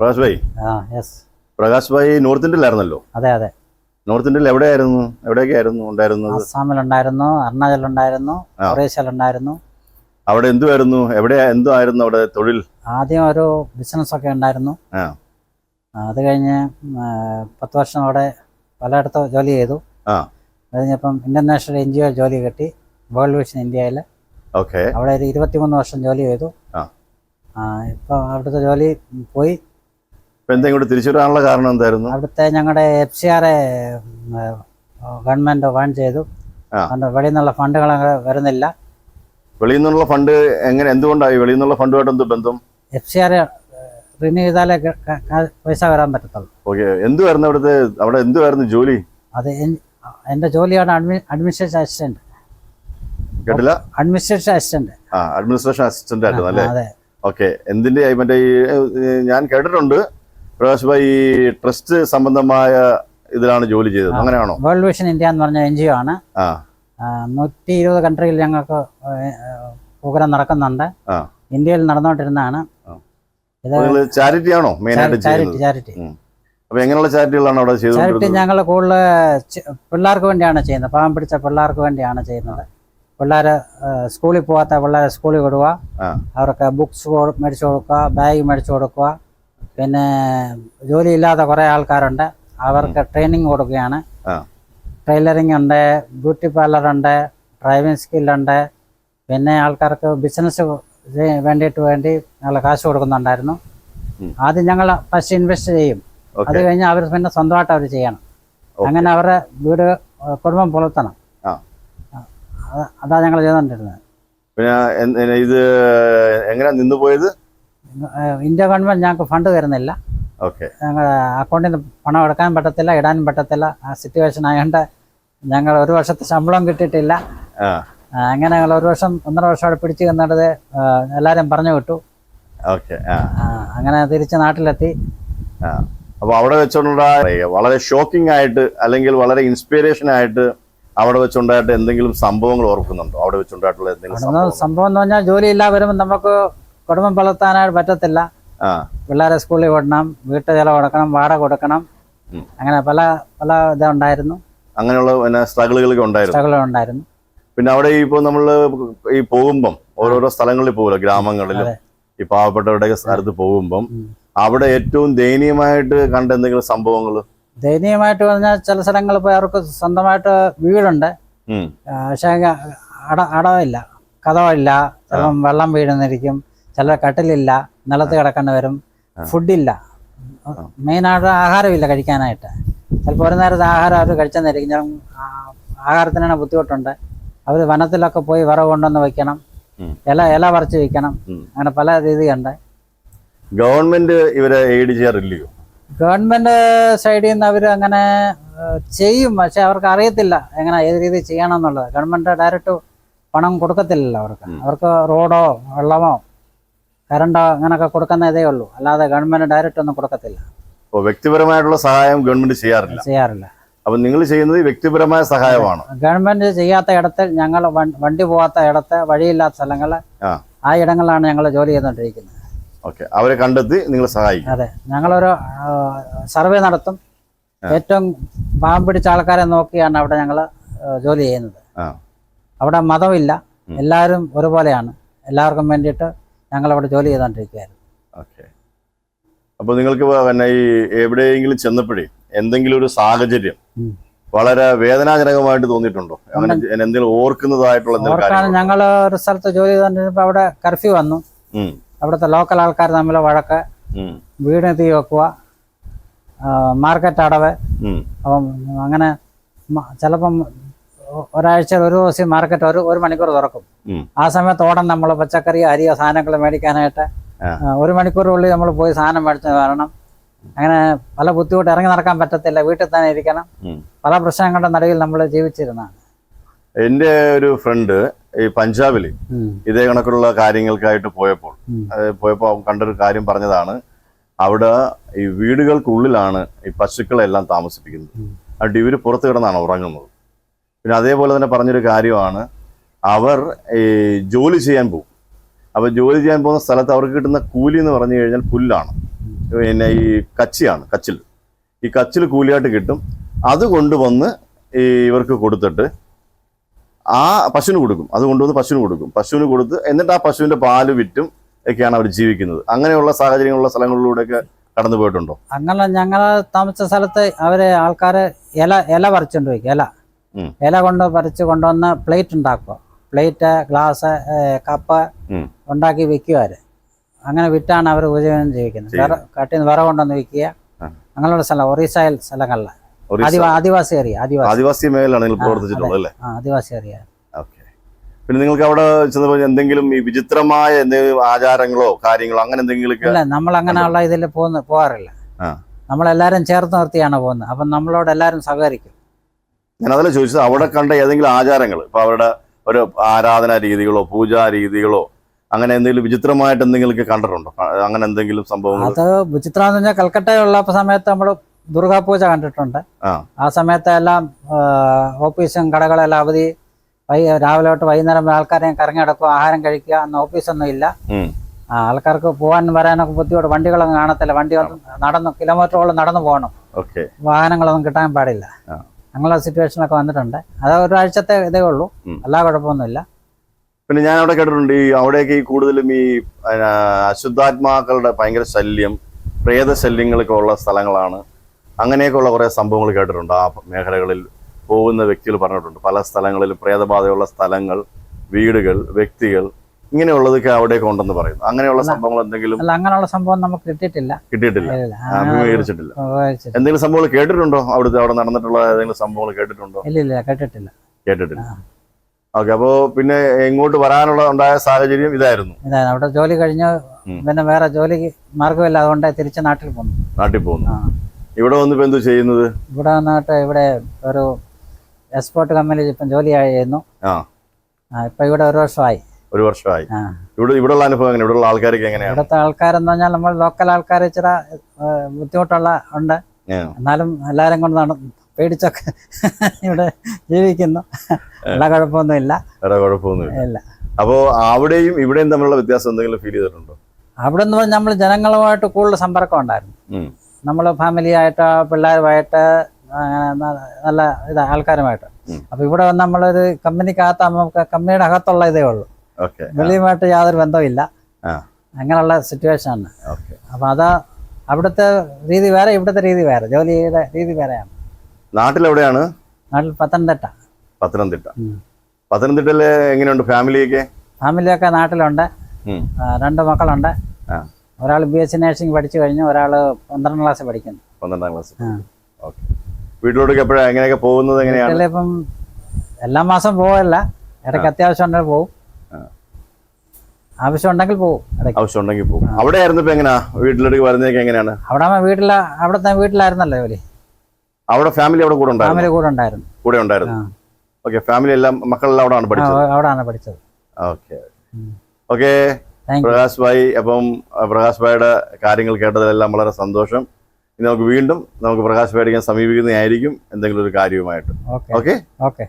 പ്രകാശ് ഭായി ആ yes Prakash Bhai north ഇന്ത്യയിലായിരുന്നല്ലോ അതെ അതെ. നോർത്ത് ഇന്ത്യയിൽ എവിടെയായിരുന്നു? എവിടെയൊക്കെയായിരുന്നു ഉണ്ടായിരുന്നത്? അസ്സാമിലുണ്ടായിരുന്നു അരുണാചലുണ്ടായിരുന്നു. ഒറീസയിലുണ്ടായിരുന്നു. അവിടെ എന്തുമായിരുന്നു എവിടെ എന്തുമായിരുന്നു അവിടെ തൊഴിൽ? ആദ്യം ഒരു ബിസിനസ് ഒക്കെ ഉണ്ടായിരുന്നു. അത് കഴിഞ്ഞ് പത്ത് വർഷം അവിടെ പലയിടത്തും ജോലി ചെയ്തു. അത് കഴിഞ്ഞപ്പം ഇന്റർനാഷണൽ എൻ ജി ഒ ജോലി കിട്ടി വേൾഡ് വിഷൻ ഇന്ത്യയിൽ ഓക്കെ അവിടെ ഒരു ഇരുപത്തിമൂന്ന് വർഷം ജോലി ചെയ്തു. ആ. ഇപ്പോൾ അവിടുത്തെ ജോലി പോയി. ഇപ്പൊ എന്താ ഇങ്ങോട്ട് തിരിച്ചു വരാനുള്ള കാരണം എന്തായിരുന്നു? അവിടുത്തെ ഞങ്ങളുടെ എഫ് സി ആറെ ഗവൺമെന്റ് വാൺ ചെയ്തു. വെളിയിൽ നിന്നുള്ള ഫണ്ടുകൾ വരുന്നില്ല. വെളിയിൽ നിന്നുള്ള ഫണ്ട് എങ്ങനെ എന്തുകൊണ്ടായി? വെളിയിൽ നിന്നുള്ള ഫണ്ടുമായിട്ട് എന്ത് ബന്ധം? എഫ് സി ആർ റിന്യൂ ചെയ്താലേ പൈസ വരാൻ പറ്റത്തുള്ളൂ. ഓക്കെ. എന്തുവായിരുന്നു അവിടുത്തെ അവിടെ എന്തുവായിരുന്നു ജോലി? അത് എന്റെ ജോലിയാണ് അഡ്മിനിസ്ട്രേഷൻ അസിസ്റ്റന്റ്. കേട്ടില്ല? Administration assistant. ആ അഡ്മിനിസ്ട്രേഷൻ അസിസ്റ്റന്റ് ആയിരുന്നു അല്ലേ? ഓക്കെ. എന്തിന്റെ മറ്റേ ഞാൻ കേട്ടിട്ടുണ്ട്. പ്രകാശ് ഭായി ട്രസ്റ്റ് സംബന്ധമായ ഇതിലാണ് ജോലി ചെയ്തത്. അങ്ങനെയാണോ? വേൾഡ് വിഷൻ ഇന്ത്യ എന്ന് പറഞ്ഞ എൻ ജി ഒ ആണ്. നൂറ്റി ഇരുപത് കൺട്രിയിൽ ഞങ്ങൾക്ക് പ്രോഗ്രാം നടക്കുന്നുണ്ട്. ഇന്ത്യയിൽ നടന്നുകൊണ്ടിരുന്നതാണ്. ചാരിറ്റി ആണോ ചാരിറ്റി. ചാരിറ്റി അപ്പൊ എങ്ങനെയുള്ള ചാരിറ്റികളാണ് അവിടെ ചാരിറ്റി ചെയ്തുകൊണ്ടിരുന്നത്? ഞങ്ങൾ കൂടുതൽ പിള്ളേർക്ക് വേണ്ടിയാണ് ചെയ്യുന്നത്. പാവം പിടിച്ച പിള്ളേർക്ക് വേണ്ടിയാണ് ചെയ്യുന്നത്. പിള്ളേര് സ്കൂളിൽ പോകാത്ത പിള്ളേരെ സ്കൂളിൽ വിടുക. അവർക്ക് ബുക്സ് മേടിച്ചു കൊടുക്കുക ബാഗ് മേടിച്ചു കൊടുക്കുക. പിന്നെ ജോലിയില്ലാത്ത കുറെ ആൾക്കാരുണ്ട്. അവർക്ക് ട്രെയിനിങ് കൊടുക്കുകയാണ്. ടൈലറിംഗ് ഉണ്ട് ബ്യൂട്ടി പാർലർ ഉണ്ട് ഡ്രൈവിംഗ് സ്കില്ലുണ്ട് പിന്നെ ആൾക്കാർക്ക് ബിസിനസ് വേണ്ടിയിട്ട് വേണ്ടി ഞങ്ങൾ കാശ് കൊടുക്കുന്നുണ്ടായിരുന്നു. ആദ്യം ഞങ്ങൾ ഫസ്റ്റ് ഇൻവെസ്റ്റ് ചെയ്യും. അത് കഴിഞ്ഞ് അവർ പിന്നെ സ്വന്തമായിട്ട് അവർ ചെയ്യണം. അങ്ങനെ അവരുടെ വീട് കുടുംബം പുലർത്തണം അതാ ഞങ്ങൾ ചെയ്തുകൊണ്ടിരുന്നത്. പിന്നെ ഇത് എങ്ങനെ നിന്ന് പോയത്? ഇന്ത്യ ഗവൺമെന്റ് ഞങ്ങൾക്ക് ഫണ്ട് തരുന്നില്ല. ഓക്കെ. ഞങ്ങൾ അക്കൗണ്ടിൽ നിന്ന് പണം എടുക്കാൻ പറ്റത്തില്ല ഇടാനും പറ്റത്തില്ല. ആ സിറ്റുവേഷൻ ആയതുകൊണ്ട് ഞങ്ങൾ ഒരു വർഷത്തെ ശമ്പളം കിട്ടിയിട്ടില്ല. അങ്ങനെ ഞങ്ങൾ ഒരു വർഷം ഒന്നര വർഷം അവിടെ പിടിച്ചു നിന്നിട്ട് എല്ലാവരും പറഞ്ഞു വിട്ടു. ഓക്കെ അങ്ങനെ തിരിച്ച് നാട്ടിലെത്തി. അപ്പോൾ അപ്പൊ അവിടെ വെച്ചുള്ള വളരെ ഷോക്കിംഗ് ആയിട്ട് അല്ലെങ്കിൽ വളരെ ഇൻസ്പിറേഷൻ ആയിട്ട് അവിടെ വെച്ചുണ്ടായിട്ട് എന്തെങ്കിലും സംഭവങ്ങൾ ഓർക്കുന്നുണ്ടോ? അവിടെ വെച്ചുണ്ടായിട്ടുള്ള എന്തെങ്കിലും? സംഭവം എന്ന് പറഞ്ഞാൽ ജോലിയില്ല വരുമ്പോൾ നമുക്ക് കുടുംബം പുലർത്താനായിട്ട് പറ്റത്തില്ല. പിള്ളേരെ സ്കൂളിൽ വിടണം വീട്ടു ചില കൊടുക്കണം വാടക കൊടുക്കണം. അങ്ങനെ പല പല ഇതുണ്ടായിരുന്നു. അങ്ങനെയുള്ള പിന്നെ സ്ട്രഗിളുകളൊക്കെ ഉണ്ടായിരുന്നു. സ്ട്രഗിൾ ഉണ്ടായിരുന്നു പിന്നെ അവിടെ ഇപ്പൊ നമ്മൾ ഈ പോകുമ്പം ഓരോരോ സ്ഥലങ്ങളിൽ പോകുമല്ലോ ഗ്രാമങ്ങളിൽ ഈ പാവപ്പെട്ടവരുടെ സ്ഥലത്ത് പോകുമ്പം അവിടെ ഏറ്റവും ദയനീയമായിട്ട് കണ്ട എന്തെങ്കിലും സംഭവങ്ങൾ? ദയനീയമായിട്ട് പറഞ്ഞാൽ ചില സ്ഥലങ്ങളിൽ പോയി അവർക്ക് സ്വന്തമായിട്ട് വീടുണ്ട്. പക്ഷേ അട അടവില്ല കഥവില്ല ചിലപ്പം വെള്ളം വീഴുന്നിരിക്കും. ചില കട്ടിലില്ല നിലത്ത് കിടക്കേണ്ടി വരും. ഫുഡില്ല മെയിനായിട്ട് ആഹാരമില്ല കഴിക്കാനായിട്ട്. ചിലപ്പോൾ ഒരു നേരത്തെ ആഹാരം അവർ കഴിച്ചെന്നായിരിക്കും ചില ആഹാരത്തിനാണ് ബുദ്ധിമുട്ടുണ്ട്. അവർ വനത്തിലൊക്കെ പോയി വിറവ് കൊണ്ടുവന്ന് വയ്ക്കണം. ഇല ഇല പറിച്ച് വയ്ക്കണം അങ്ങനെ പല രീതിയുണ്ട്. ഗവൺമെന്റ് ഇവരെ എയ്ഡ് ചെയ്യാറില്ലയോ? ഗവൺമെന്റ് സൈഡിൽ നിന്ന് അവർ അങ്ങനെ ചെയ്യും. പക്ഷെ അവർക്ക് അറിയത്തില്ല എങ്ങനെ ഏത് രീതി ചെയ്യണം എന്നുള്ളത്. ഗവൺമെന്റ് ഡയറക്റ്റ് പണം കൊടുക്കത്തില്ലല്ലോ അവർക്ക്. അവർക്ക് റോഡോ വെള്ളമോ കറണ്ടോ അങ്ങനെയൊക്കെ കൊടുക്കുന്ന ഇതേ ഉള്ളൂ. അല്ലാതെ ഗവൺമെന്റ് ഡയറക്റ്റ് ഒന്നും കൊടുക്കത്തില്ല. അപ്പോൾ വ്യക്തിപരമായിട്ടുള്ള സഹായം ഗവൺമെന്റ് ചെയ്യാറില്ല. ചെയ്യാറില്ല. അപ്പൊ നിങ്ങൾ ചെയ്യുന്നത് വ്യക്തിപരമായ സഹായമാണ്. ഗവൺമെന്റ് ചെയ്യാത്ത ഇടത്ത് ഞങ്ങൾ വണ്ടി പോകാത്ത ഇടത്ത് വഴിയില്ലാത്ത സ്ഥലങ്ങൾ ആ. ഇടങ്ങളിലാണ് ഞങ്ങൾ ജോലി ചെയ്തുകൊണ്ടിരിക്കുന്നത്. ഓക്കെ. അവരെ കണ്ടെത്തി നിങ്ങൾ സഹായിക്കും. അതെ. ഞങ്ങളൊരു സർവേ നടത്തും. ഏറ്റവും പാവം പിടിച്ച ആൾക്കാരെ നോക്കിയാണ് അവിടെ ഞങ്ങൾ ജോലി ചെയ്യുന്നത്. അവിടെ മതമില്ല. എല്ലാവരും ഒരുപോലെയാണ്. എല്ലാവർക്കും വേണ്ടിയിട്ട് ഞങ്ങൾ അവിടെ ജോലി ചെയ്തുകൊണ്ടിരിക്കുകയായിരുന്നു ഓക്കെ. അപ്പോൾ നിങ്ങൾക്ക് പിന്നെ ഈ എവിടെയെങ്കിലും ചെന്നപ്പോഴേ എന്തെങ്കിലും ഒരു സാഹചര്യം വളരെ വേദനാജനകമായിട്ട് തോന്നിയിട്ടുണ്ടോ? അങ്ങനെ എന്തെങ്കിലും ഓർക്കുന്നതായിട്ടുള്ള ഓർക്കാണ് ഞങ്ങൾ ഒരു സ്ഥലത്ത് ജോലി ചെയ്തുകൊണ്ടിരുന്നപ്പോൾ അവിടെ കർഫ്യൂ വന്നു. അവിടുത്തെ ലോക്കൽ ആൾക്കാർ തമ്മിൽ വഴക്ക്. വീട് തീ വെക്കുക മാർക്കറ്റ് അടവ്. അപ്പം അങ്ങനെ ചിലപ്പം ഒരാഴ്ച ഒരു ദിവസം മാർക്കറ്റ് ഒരു ഒരു മണിക്കൂർ തുറക്കും. ആ സമയത്ത് ഓടം നമ്മൾ പച്ചക്കറി അരിയോ സാധനങ്ങൾ മേടിക്കാനായിട്ട് ഒരു മണിക്കൂറിനുള്ളിൽ നമ്മൾ പോയി സാധനം മേടിച്ച് കാരണം അങ്ങനെ പല ബുദ്ധിമുട്ട് ഇറങ്ങി നടക്കാൻ പറ്റത്തില്ല വീട്ടിൽ തന്നെ ഇരിക്കണം. പല പ്രശ്നങ്ങളുടെ നടുവിൽ നമ്മൾ ജീവിച്ചിരുന്നതാണ്. എന്റെ ഒരു ഫ്രണ്ട് ഈ പഞ്ചാബിൽ ഇതേ കണക്കുള്ള കാര്യങ്ങൾക്കായിട്ട് പോയപ്പോൾ. പോയപ്പോൾ കണ്ടൊരു കാര്യം പറഞ്ഞതാണ്. അവിടെ ഈ വീടുകൾക്കുള്ളിലാണ് ഈ പശുക്കളെല്ലാം താമസിപ്പിക്കുന്നത്. അവിടെ എന്നിട്ട് ഇവർ പുറത്ത് കിടന്നാണ് ഉറങ്ങുന്നത്. പിന്നെ അതേപോലെ തന്നെ പറഞ്ഞൊരു കാര്യമാണ്. അവർ ജോലി ചെയ്യാൻ പോകും. അപ്പോൾ ജോലി ചെയ്യാൻ പോകുന്ന സ്ഥലത്ത് അവർക്ക് കിട്ടുന്ന കൂലി എന്ന് പറഞ്ഞു കഴിഞ്ഞാൽ പുല്ലാണ്. പിന്നെ ഈ കച്ചിയാണ് കച്ചിൽ. ഈ കച്ചിൽ കൂലിയായിട്ട് കിട്ടും. അത് കൊണ്ടുവന്ന് ഈ ഇവർക്ക് കൊടുത്തിട്ട് ആ പശുവിന് കൊടുക്കും. അത് കൊണ്ടുവന്ന് പശുവിന് കൊടുക്കും. പശുവിന് കൊടുത്ത് എന്നിട്ട് ആ പശുവിന്റെ പാൽ വിറ്റും ഒക്കെയാണ് അവർ ജീവിക്കുന്നത്. അങ്ങനെയുള്ള സാഹചര്യങ്ങളുള്ള സ്ഥലങ്ങളിലൂടെയൊക്കെ കടന്നു പോയിട്ടുണ്ടോ അങ്ങനെ ഞങ്ങൾ താമസിച്ച സ്ഥലത്ത് അവർ ആൾക്കാരെ ഇല ഇല പറിച്ചുകൊണ്ട് പോയി ഇല. ഇല കൊണ്ട് പറിച്ച് കൊണ്ടുവന്ന് പ്ലേറ്റ് ഉണ്ടാക്കുക. Plate glass cup. ഉണ്ടാക്കി വിൽക്കുക അവർ. അങ്ങനെ വിറ്റാണ് അവർ ഉപജീവനം ജീവിക്കുന്നത് വിറ കാട്ടിൽ നിന്ന് വിറ കൊണ്ടുവന്ന് വിൽക്കുക. അങ്ങനെയുള്ള സ്ഥലം ഒറീസയിൽ സ്ഥലങ്ങളിൽ ആദിവാസി ഏരിയ ആദിവാസി. മേഖലയാണ് നിങ്ങൾ പ്രവർത്തിച്ചിട്ടുള്ളത് അല്ലേ? ആദിവാസി ഏരിയ. പിന്നെ നിങ്ങൾക്ക് അവിടെ ചെന്നപ്പോൾ എന്തെങ്കിലും ഈ വിചിത്രമായ എന്തെങ്കിലും ആചാരങ്ങളോ കാര്യങ്ങളോ അങ്ങനെ എന്തെങ്കിലും ഇല്ല നമ്മൾ അങ്ങനെയുള്ള ഇതിൽ പോകുന്ന പോകാറില്ല. നമ്മളെല്ലാരും ചേർത്ത് നിർത്തിയാണ് പോകുന്നത് അപ്പം നമ്മളോട് എല്ലാവരും സഹകരിക്കും. ഞാൻ ചോദിച്ചത് അവിടെ കണ്ട ഏതെങ്കിലും ആചാരങ്ങൾ? ഇപ്പൊ അവരുടെ ഒരു ആരാധനാ രീതികളോ പൂജാ രീതികളോ അങ്ങനെ എന്തെങ്കിലും വിചിത്രമായിട്ട് എന്തെങ്കിലുമൊക്കെ കണ്ടിട്ടുണ്ടോ? അങ്ങനെ എന്തെങ്കിലും സംഭവം അത് വിചിത്രം എന്ന് പറഞ്ഞാൽ കൽക്കട്ടയുള്ള സമയത്ത് നമ്മൾ ദുർഗാപൂജ കണ്ടിട്ടുണ്ട്. ആ. സമയത്തെല്ലാം സമയത്ത് എല്ലാം ഓഫീസും കടകളെല്ലാം അവധി വൈ രാവിലെ തൊട്ട് വൈകുന്നേരം ആൾക്കാരെയും ആൾക്കാരെ കറങ്ങി നടക്കുക ആഹാരം കഴിക്കുക അന്ന് ഓഫീസൊന്നും ഇല്ല. ആൾക്കാർക്ക് പോകാനും വരാനൊക്കെ ബുദ്ധിമുട്ട്. വണ്ടികളൊന്നും കാണത്തില്ല. വണ്ടി നടന്നു കിലോമീറ്ററോളം നടന്നു പോകണം. വാഹനങ്ങളൊന്നും കിട്ടാൻ പാടില്ല. അങ്ങനെയുള്ള സിറ്റുവേഷനൊക്കെ വന്നിട്ടുണ്ട്. അത് ഒരാഴ്ചത്തെ ഇതേ ഉള്ളൂ. എല്ലാ കുഴപ്പമൊന്നുമില്ല. പിന്നെ ഞാൻ അവിടെ കേട്ടിട്ടുണ്ട് ഈ അവിടെയൊക്കെ ഈ കൂടുതലും ഈ അശുദ്ധാത്മാക്കളുടെ ഭയങ്കര ശല്യം പ്രേത ശല്യങ്ങളൊക്കെ ഉള്ള സ്ഥലങ്ങളാണ്. അങ്ങനെയൊക്കെ ഉള്ള കുറേ സംഭവങ്ങൾ കേട്ടിട്ടുണ്ട് ആ മേഖലകളിൽ പോകുന്ന വ്യക്തികൾ പറഞ്ഞിട്ടുണ്ട്. പല സ്ഥലങ്ങളിലും പ്രേതബാധയുള്ള സ്ഥലങ്ങൾ വീടുകൾ വ്യക്തികൾ ഇങ്ങനെയുള്ളതൊക്കെ അവിടേക്ക് ഉണ്ടെന്ന് പറയുന്നു. അങ്ങനെയുള്ള സംഭവങ്ങൾ എന്തെങ്കിലും അല്ല അങ്ങനെയുള്ള സംഭവം നമുക്ക് കിട്ടിയിട്ടില്ല. കിട്ടിയിട്ടില്ല. അഭിമുഖീകരിച്ചിട്ടില്ല എന്തെങ്കിലും സംഭവങ്ങൾ കേട്ടിട്ടുണ്ടോ? അവിടുത്തെ അവിടെ നടന്നിട്ടുള്ള ഏതെങ്കിലും സംഭവങ്ങൾ കേട്ടിട്ടുണ്ടോ? ഇല്ല ഇല്ല കേട്ടിട്ടില്ല. കേട്ടിട്ടില്ല. ഓക്കെ അപ്പോ പിന്നെ ഇങ്ങോട്ട് വരാനുള്ള ഉണ്ടായ സാഹചര്യം ഇതായിരുന്നു. ഇതാ അവിടെ ജോലി കഴിഞ്ഞ. പിന്നെ വേറെ ജോലി മാർഗമില്ല അതുകൊണ്ട് തിരിച്ച് നാട്ടിൽ പോന്നു. നാട്ടിൽ പോകുന്നു ആ. ഇവിടെ വന്നിപ്പോ എന്തു ചെയ്യുന്നത്? ഇവിടെ വന്നിട്ട് ഇവിടെ ഒരു എക്സ്പോർട്ട് കമ്പനിയിൽ ഇപ്പം ജോലി ചെയ്യുന്നു. ആ, ഇപ്പൊ ഇവിടെ ഒരു വർഷമായി. ഒരു വർഷമായി. ഇവിടെ ഇവിടെയുള്ള അനുഭവം എങ്ങനെ ഇവിടെയുള്ള ആൾക്കാർക്ക് എങ്ങനെയാണ്? ഇവിടുത്തെ ആൾക്കാരെന്ന് പറഞ്ഞാൽ നമ്മൾ ലോക്കൽ ആൾക്കാർ ഇച്ചിരി ബുദ്ധിമുട്ടുള്ള ഉണ്ട്. എന്നാലും എല്ലാവരും കൊണ്ട് നട പേടിച്ചൊക്കെ ഇവിടെ ജീവിക്കുന്നു. ഇവിടെ കുഴപ്പമൊന്നും ഇല്ല വേറെ കുഴപ്പമൊന്നുമില്ല. ഇല്ല. അപ്പോ അവിടെയും ഇവിടെയും തമ്മിലുള്ള വ്യത്യാസം എന്തെങ്കിലും ഫീൽ ചെയ്തിട്ടുണ്ടോ? അവിടെ നിന്ന് പറഞ്ഞാൽ നമ്മൾ ജനങ്ങളുമായിട്ട് കൂടുതൽ സമ്പർക്കം ഉണ്ടായിരുന്നു. നമ്മൾ ഫാമിലിയായിട്ട് പിള്ളേരുമായിട്ട് നല്ല ഇത് ആൾക്കാരുമായിട്ട്. ഉം. അപ്പൊ ഇവിടെ വന്ന് നമ്മളൊരു കമ്പനിക്കകത്ത് നമുക്ക് കമ്പനിയുടെ അകത്തുള്ള ഇതേ ഉള്ളൂ. വെളിയുമായിട്ട് യാതൊരു ബന്ധമില്ല. അങ്ങനെയുള്ള സിറ്റുവേഷൻ ആണ്. അപ്പൊ അത് അവിടുത്തെ രീതി വേറെ ഇവിടുത്തെ രീതി വേറെ ജോലിയുടെ രീതി വേറെയാണ്. നാട്ടിലെവിടെയാണ്? നാട്ടിൽ പത്തനംതിട്ട. പത്തനംതിട്ട. പത്തനംതിട്ടയിലെ എങ്ങനെയുണ്ട് ഫാമിലിയൊക്കെ? ഫാമിലിയൊക്കെ നാട്ടിലുണ്ട്. രണ്ട് മക്കളുണ്ട്. ഒരാൾ ബി എസ് സി നഴ്സിംഗ് പഠിച്ചു കഴിഞ്ഞു ഒരാൾ പന്ത്രണ്ടാം ക്ലാസ് പഠിക്കുന്നു. പന്ത്രണ്ടാം ക്ലാസ് വീട്ടിലോട്ടൊക്കെ എപ്പോഴാണ് എങ്ങനെയൊക്കെ പോകുന്നത് എങ്ങനെയാണ്? ഇപ്പം എല്ലാ മാസം പോവല്ല. ഇടയ്ക്ക് അത്യാവശ്യം ഉണ്ടെങ്കിൽ പോവും. ആ. പോകും ഉണ്ടെങ്കിൽ പോവും ഇടയ്ക്ക്. ആവശ്യം ഉണ്ടെങ്കിൽ പോകും അവിടെ ആയിരുന്നു ഇപ്പൊ എങ്ങനെയാ വീട്ടിലേക്ക് വരുന്നതൊക്കെ എങ്ങനെയാണ്? അവിടെ വീട്ടില വീട്ടില തന്നെ വീട്ടിലായിരുന്നല്ലോ ജോലി അവിടെ ഫാമിലി അവിടെ കൂടെ ഫാമിലി കൂടെ ഉണ്ടായിരുന്നു. കൂടെ ഉണ്ടായിരുന്നു. ഓക്കെ ഫാമിലി എല്ലാം മക്കളെല്ലാം അവിടെ ആണ് ആ, പഠിച്ചത്. അവിടാണ് പഠിച്ചത് ഓക്കെ. ഓക്കെ പ്രകാശ് ഭായി അപ്പം പ്രകാശ് ഭായിയുടെ കാര്യങ്ങൾ കേട്ടതിലെല്ലാം വളരെ സന്തോഷം. ഇനി നമുക്ക് വീണ്ടും നമുക്ക് പ്രകാശ് ഭായിയെ സമീപിക്കുന്നതായിരിക്കും എന്തെങ്കിലും ഒരു കാര്യവുമായിട്ട്. Okay okay okay